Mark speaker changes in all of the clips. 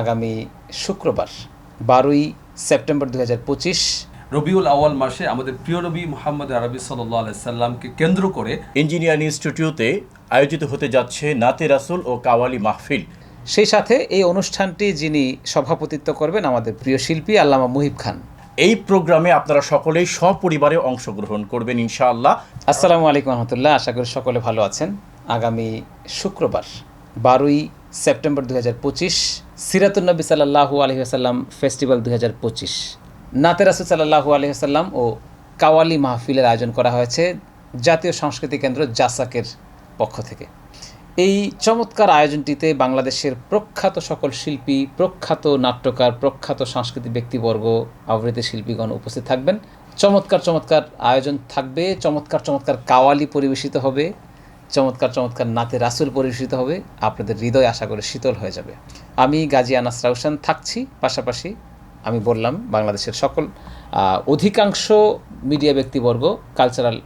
Speaker 1: আগামী শুক্রবার বারোই সেপ্টেম্বর দু হাজার পঁচিশ।
Speaker 2: রবিউল আওয়াল মাসে আমাদের প্রিয় নবী মোহাম্মদ আরবি সাল্লাহ সাল্লামকে কেন্দ্র করে
Speaker 3: ইঞ্জিনিয়ারিং ইনস্টিটিউটে আয়োজিত হতে যাচ্ছে নাতে রাসুল ও কাওয়ালি মাহফিল।
Speaker 1: সেই সাথে এই অনুষ্ঠানটি যিনি সভাপতিত্ব করবেন আমাদের প্রিয় শিল্পী আল্লামা মুহিব খান।
Speaker 3: এই প্রোগ্রামে আপনারা সকলেই সপরিবারে অংশগ্রহণ করবেন ইনশাআল্লাহ।
Speaker 1: আসসালামু আলাইকুম রহমতুল্লাহ আশা করি সকলে ভালো আছেন। আগামী শুক্রবার বারোই সেপ্টেম্বর দু হাজার পঁচিশ সিরাতুলনবী সাল্লাহু আলহিহাসাল্লাম ফেস্টিভ্যাল দু হাজার পঁচিশ। নাতে রাসুল সাল্লাহু আলহিহাসাল্লাম ও কাওয়ালি মাহফিলের আয়োজন করা হয়েছে জাতীয় সংস্কৃতি কেন্দ্র জাসাকের পক্ষ থেকে। এই চমৎকার আয়োজনটিতে বাংলাদেশের প্রখ্যাত সকল শিল্পী, প্রখ্যাত নাট্যকার, প্রখ্যাত সাংস্কৃতিক ব্যক্তিবর্গ, আবৃত্তি শিল্পীগণ উপস্থিত থাকবেন। চমৎকার চমৎকার আয়োজন থাকবে, চমৎকার চমৎকার কাওয়ালি পরিবেশিত হবে। চমৎকার চমৎকার নাতে রাসুল পরিবেশিত হবে। আপনাদের হৃদয় আশা করে শীতল হয়ে যাবে। আমি গাজী আনাস রাউসান থাকছি। পাশাপাশি আমি বললাম, বাংলাদেশের সকল অধিকাংশ মিডিয়া ব্যক্তিবর্গ কালচারাল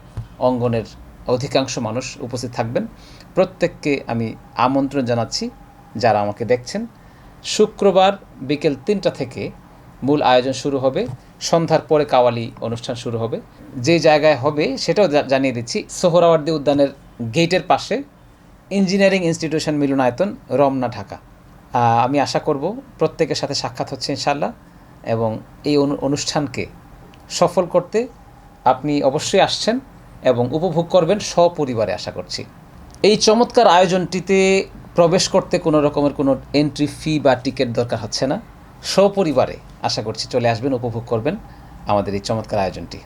Speaker 1: অঙ্গনের অধিকাংশ মানুষ উপস্থিত থাকবেন। প্রত্যেককে আমি আমন্ত্রণ জানাচ্ছি যারা আমাকে দেখছেন। শুক্রবার বিকেল তিনটা থেকে মূল আয়োজন শুরু হবে। সন্ধ্যার পরে কাওয়ালি অনুষ্ঠান শুরু হবে। যে জায়গায় হবে সেটাও জানিয়ে দিচ্ছি। সোহরাওয়ার্দী উদ্যানের গেটের পাশে ইঞ্জিনিয়ারিং ইনস্টিটিউশন মিলনায়তন, রমনা, ঢাকা। আমি আশা করব প্রত্যেকের সাথে সাক্ষাৎ হচ্ছে ইনশাল্লাহ এবং এই অনু- অনুষ্ঠানকে সফল করতে আপনি অবশ্যই আসছেন এবং উপভোগ করবেন সপরিবারে আশা করছি। এই চমৎকার আয়োজনটিতে প্রবেশ করতে কোনো রকমের কোনো এন্ট্রি ফি বা টিকিট দরকার হচ্ছে না। সপরিবারে আশা করছি চলে আসবেন, উপভোগ করবেন আমাদের এই চমৎকার আয়োজনটি।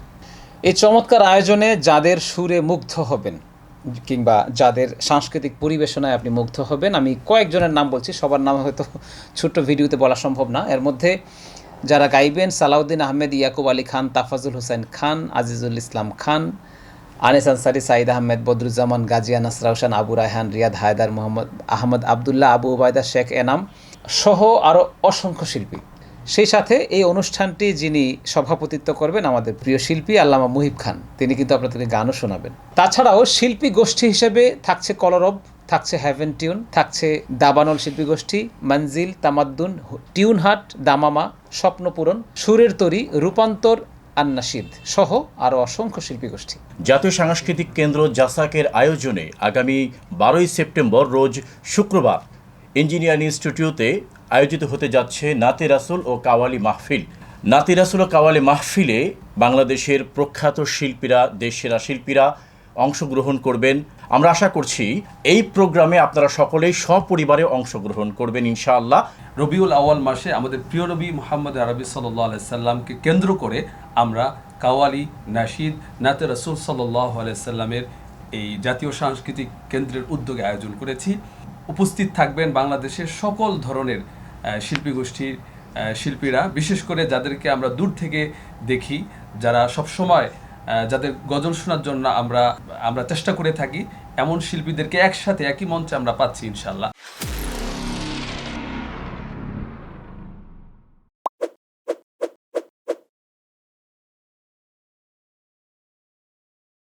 Speaker 1: এই চমৎকার আয়োজনে যাদের সুরে মুগ্ধ হবেন কিংবা যাদের সাংস্কৃতিক পরিবেশনায় আপনি মুগ্ধ হবেন, আমি কয়েকজনের নাম বলছি, সবার নাম হয়তো ছোট্ট ভিডিওতে বলা সম্ভব না। এর মধ্যে যারা গাইবেন, সালাউদ্দিন আহমেদ, ইয়াকুব আলী খান, তাফাজুল হোসেন খান, আজিজুল ইসলাম খান, আনিস আনসারি সাইদ আহমেদ, বদরুজ্জামান গাজিয়া নাসরা হোসেন আবু রায়হান, রিয়াদ হায়দার, মোহাম্মদ আহমদ আবদুল্লাহ, আবু উবায়দা, শেখ এনাম সহ আরও অসংখ্য শিল্পী। সেই সাথে এই অনুষ্ঠানটি যিনি সভাপতিত্ব করবেন আমাদের প্রিয় শিল্পী আল্লামা মুহিব খান, তিনি কিন্তু আপনাদেরকে গানও শোনাবেন। তাছাড়াও শিল্পী গোষ্ঠী হিসেবে থাকছে কলরব, থাকছে হ্যাভেন টিউন, থাকছে দাবানল শিল্পী গোষ্ঠী, মঞ্জিল, তামাদ্দুন টিউন হাট দামামা, স্বপ্নপূরণ, সুরের তরি, রূপান্তর, আন্নাশিদ সহ আরও অসংখ্য শিল্পী গোষ্ঠী।
Speaker 3: জাতীয় সাংস্কৃতিক কেন্দ্র জাসাকের আয়োজনে আগামী বারোই সেপ্টেম্বর রোজ শুক্রবার ইঞ্জিনিয়ারিং ইনস্টিটিউটে আয়োজিত হতে যাচ্ছে নাতে রাসুল ও কাওয়ালি মাহফিল। নাতে রাসুল ও কাওয়ালি মাহফিলে বাংলাদেশের প্রখ্যাত শিল্পীরা, দেশেরা শিল্পীরা অংশগ্রহণ করবেন। আমরা আশা করছি এই প্রোগ্রামে আপনারা সকলেই সপরিবারে অংশগ্রহণ করবেন ইনশাআল্লাহ।
Speaker 2: রবিউল আওয়াল মাসে আমাদের প্রিয় নবী মোহাম্মদ আরবি সাল্লাহ সাল্লামকে কেন্দ্র করে আমরা কাওয়ালি নাশিদ নাতে রসুল সাল্লাহ সাল্লামের এই জাতীয় সাংস্কৃতিক কেন্দ্রের উদ্যোগে আয়োজন করেছি। উপস্থিত থাকবেন বাংলাদেশের সকল ধরনের শিল্পী গোষ্ঠীর শিল্পীরা বিশেষ করে যাদেরকে আমরা দূর থেকে দেখি যারা সবসময় আহ, যাদের গজল শোনার জন্য আমরা আমরা চেষ্টা করে থাকি এমন শিল্পীদেরকে একসাথে একই মঞ্চে আমরা পাচ্ছি ইনশাল্লাহ